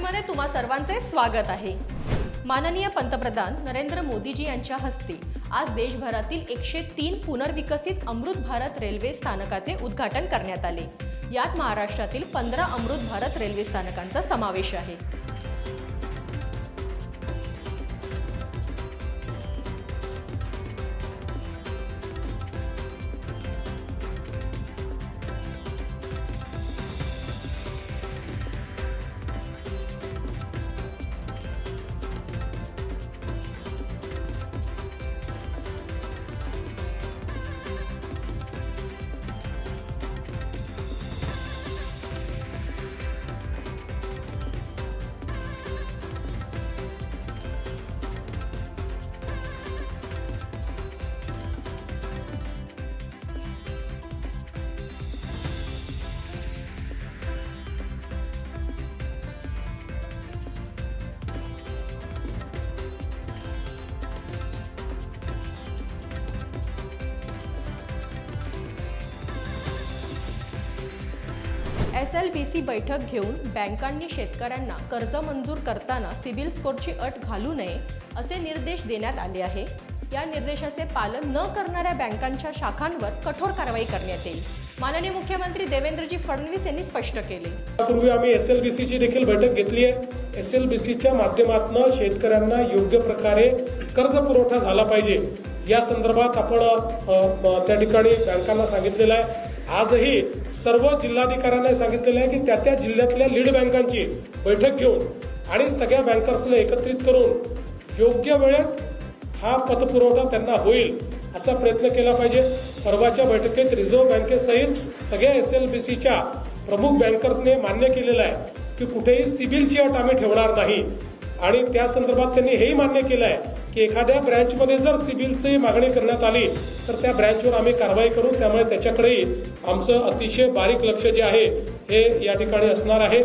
बातमीमध्ये तुम्हा सर्वांचे स्वागत आहे. माननीय पंतप्रधान नरेंद्र मोदीजी यांच्या हस्ते आज देशभरातील एकशे तीन पुनर्विकसित अमृत भारत रेल्वे स्थानकाचे उद्घाटन करण्यात आले. यात महाराष्ट्रातील पंधरा अमृत भारत रेल्वे स्थानकांचा समावेश आहे. एस एल बी सी बैठक घेऊन बँकांनी शेतकऱ्यांना कर्ज मंजूर करताना सिबिल स्कोरची अट घालू नये असे निर्देश देण्यात आले आहे. या निर्देशाचे पालन न करणाऱ्या बँकांच्या शाखांवर कठोर कारवाई करण्यात येईल. माननीय मुख्यमंत्री देवेंद्रजी फडणवीस यांनी स्पष्ट केले. यापूर्वी आम्ही एस एल बी सीची देखील बैठक घेतली आहे. एस एल बी सीच्या माध्यमातून शेतकऱ्यांना योग्य प्रकारे कर्ज पुरवठा झाला पाहिजे. या संदर्भात आपण त्या ठिकाणी बँकांना सांगितलेलं आहे. आजही सर्व जिल्हाधिकाऱ्यांना सांगितलेलं आहे की त्या त्या जिल्ह्यातल्या लीड बँकांची बैठक घेऊन आणि सगळ्या बँकर्सला एकत्रित करून योग्य वेळेत हा पतपुरवठा त्यांना होईल असा प्रयत्न केला पाहिजे. परवाच्या बैठकीत रिझर्व्ह बँकेसहित सगळ्या एस एल बी सीच्या प्रमुख बँकर्सने मान्य केलेलं आहे की कुठेही सिबिलची अट आम्ही ठेवणार नाही. आणि त्या संदर्भात त्यांनी हेही मान्य केलं आहे की एखाद्या ब्रँचमध्ये जर सिबिलची मागणी करण्यात आली तर त्या ब्रँचवर आम्ही कारवाई करू. त्यामुळे त्याच्याकडेही आमचं अतिशय बारीक लक्ष जे आहे हे या ठिकाणी असणार आहे.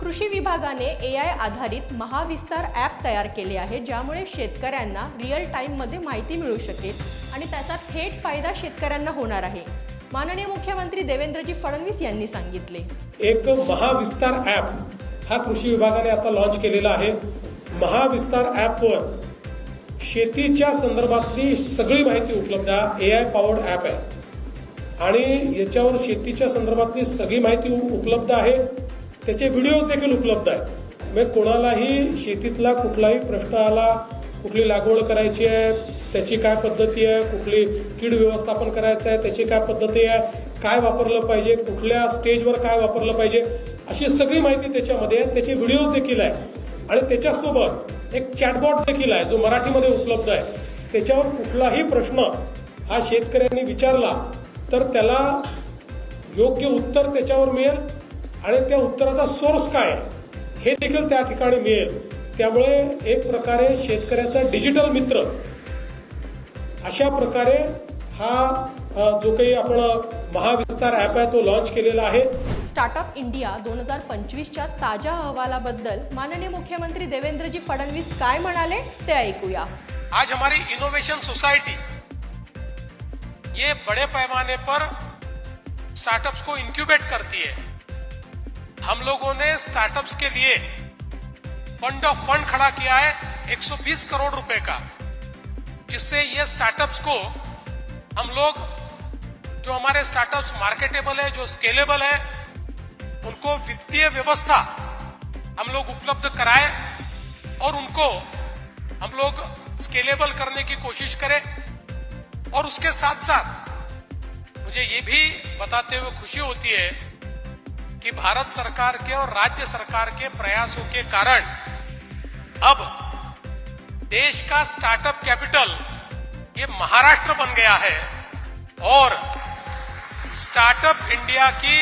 कृषी विभागाने ए आय आधारित महाविस्तार ॲप तयार केले आहे ज्यामुळे शेतकऱ्यांना रिअल टाईममध्ये माहिती मिळू शकेल आणि त्याचा थेट फायदा शेतकऱ्यांना होणार आहे. माननीय मुख्यमंत्री देवेंद्रजी फडणवीस यांनी सांगितले. एक महाविस्तार ॲप हा कृषी विभागाने आता लॉन्च केलेला आहे. महाविस्तार ॲपवर शेतीच्या संदर्भातली सगळी माहिती उपलब्ध आहे. ए आय पॉवर्ड ॲप आहे. आणि याच्यावर शेतीच्या संदर्भातली सगळी माहिती उपलब्ध आहे. त्याचे व्हिडिओज देखील उपलब्ध आहे म्हणजे कोणालाही शेतीतला कुठलाही प्रश्न आला कुठली लागवड करायची आहे त्याची काय पद्धती आहे कुठली कीड व्यवस्थापन करायचं आहे त्याची काय पद्धती आहे काय वापरलं पाहिजे कुठल्या स्टेजवर काय वापरलं पाहिजे अशी सगळी माहिती त्याच्यामध्ये आहे. त्याचे व्हिडिओज देखील आहे आणि त्याच्यासोबत एक चॅटबॉट देखील आहे जो मराठीमध्ये उपलब्ध आहे. त्याच्यावर कुठलाही प्रश्न हा शेतकऱ्यांनी विचारला तर त्याला योग्य उत्तर त्याच्यावर मिळेल आणि त्या उत्तराचा सोर्स काय हे देखील त्या ठिकाणी मिळेल. त्यामुळे एक प्रकारे शेतकऱ्याचा डिजिटल मित्र अशा प्रकारे हा जो काही आपण महाविस्तार ॲप आहे तो लॉन्च केलेला आहे. स्टार्टअप इंडिया दोन हजार पंचवीसच्या ताज्या अहवालाबद्दल माननीय मुख्यमंत्री देवेंद्रजी फडणवीस काय म्हणाले ते ऐकूया. आज हमारी इनोवेशन सोसाइटी ये बड़े पैमाने पर स्टार्टअप्स को इंक्यूबेट करती है। हम लोगों ने स्टार्टअप्स के लिए फंड ऑफ फंड खड़ा किया है 120 करोड़ रुपए का जिससे ये स्टार्टअप्स को हम लोग जो हमारे स्टार्टअप्स मार्केटेबल है जो स्केलेबल है उनको वित्तीय व्यवस्था हम लोग उपलब्ध कराए और उनको हम लोग स्केलेबल करने की कोशिश करें। और उसके साथ साथ मुझे ये भी बताते हुए खुशी होती है कि भारत सरकार के और राज्य सरकार के प्रयासों के कारण अब देश का स्टार्टअप कैपिटल ये महाराष्ट्र बन गया है। और स्टार्टअप इंडिया की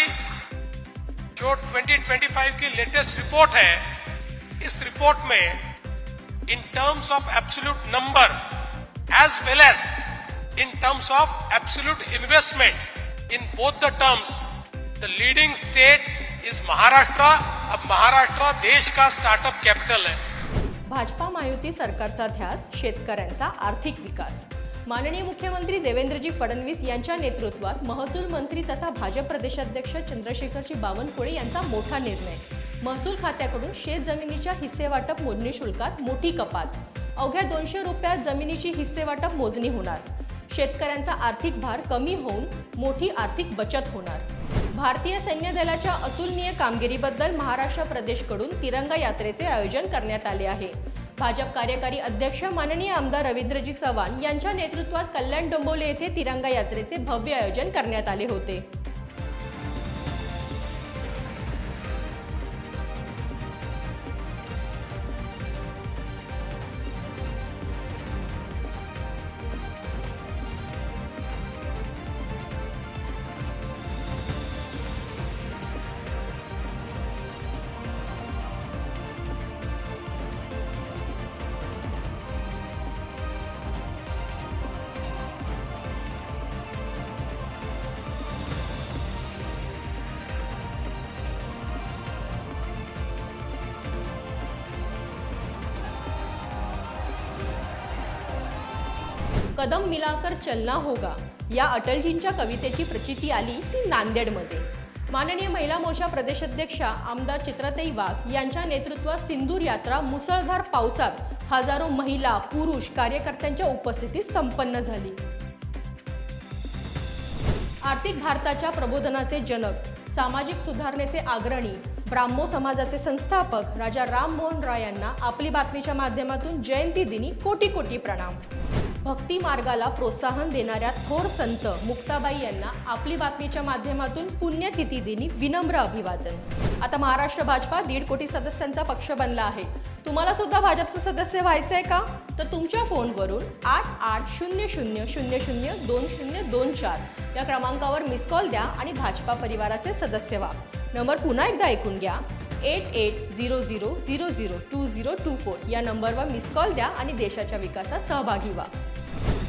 जो 2025 की लेटेस्ट रिपोर्ट है इस रिपोर्ट में in terms of absolute number as well as in terms of absolute investment in both the terms the leading state is Maharashtra अब महाराष्ट्र देश का स्टार्टअप कैपिटल है भाजपा मायुती सरकारचा ध्यास शेतकऱ्यांचा आर्थिक विकास माननीय मुख्यमंत्री देवेंद्रजी फडणवीस यांच्या नेतृत्वात महसूल मंत्री तथा भाजप प्रदेशाध्यक्ष चंद्रशेखरजी बावनकुळे यांचा मोठा निर्णय. महसूल खात्याकडून शेत जमिनीच्या हिस्सेवाटप मोजणी शुल्कात मोठी कपात. अवघ्या दोनशे रुपयात जमिनीची हिस्सेवाटप मोजणी होणार. शेतकऱ्यांचा आर्थिक भार कमी होऊन मोठी आर्थिक बचत होणार. भारतीय सैन्य दलाच्या अतुलनीय कामगिरीबद्दल महाराष्ट्र प्रदेशकडून तिरंगा यात्रेचे आयोजन करण्यात आले आहे. भाजप कार्यकारी अध्यक्ष माननीय आमदार रवींद्रजी चव्हाण यांच्या नेतृत्वात कल्याण डोंबोले येथे तिरंगा यात्रेचे भव्य आयोजन करण्यात आले होते. कदम मिलाकर चलना होगा. या अटलजींच्या कवितेची प्रचिती आली ती नांदेडमध्ये. माननीय महिला मोर्चा प्रदेशाध्यक्षा आमदार चित्रताई वाघ यांच्या नेतृत्वात सिंदूर यात्रा मुसळधार पावसात हजारो महिला पुरुष कार्यकर्त्यांच्या उपस्थितीत संपन्न झाली. आर्थिक भारताच्या प्रबोधनाचे जनक सामाजिक सुधारणेचे अग्रणी ब्राह्मो समाजाचे संस्थापक राजा राममोहन राय यांना आपली बातमीच्या माध्यमातून जयंती दिनी कोटी कोटी प्रणाम. भक्ती मार्गाला प्रोत्साहन देणाऱ्या थोर संत मुक्ताबाई यांना आपली बातमीच्या माध्यमातून पुण्यतिथी दिनी विनम्र अभिवादन. आता महाराष्ट्र भाजपा दीड कोटी सदस्यांचा पक्ष बनला आहे. तुम्हाला सुद्धा भाजपचं सदस्य व्हायचं आहे का? तर तुमच्या फोनवरून आठ आठ शून्य शून्य शून्य शून्य दोन शून्य दोन चार या क्रमांकावर मिस कॉल द्या आणि भाजपा परिवाराचे सदस्य व्हा. नंबर पुन्हा एकदा ऐकून घ्या. Eight eight zero zero zero zero two zero two four या नंबरवर मिस कॉल द्या आणि देशाच्या विकासात सहभागी व्हा.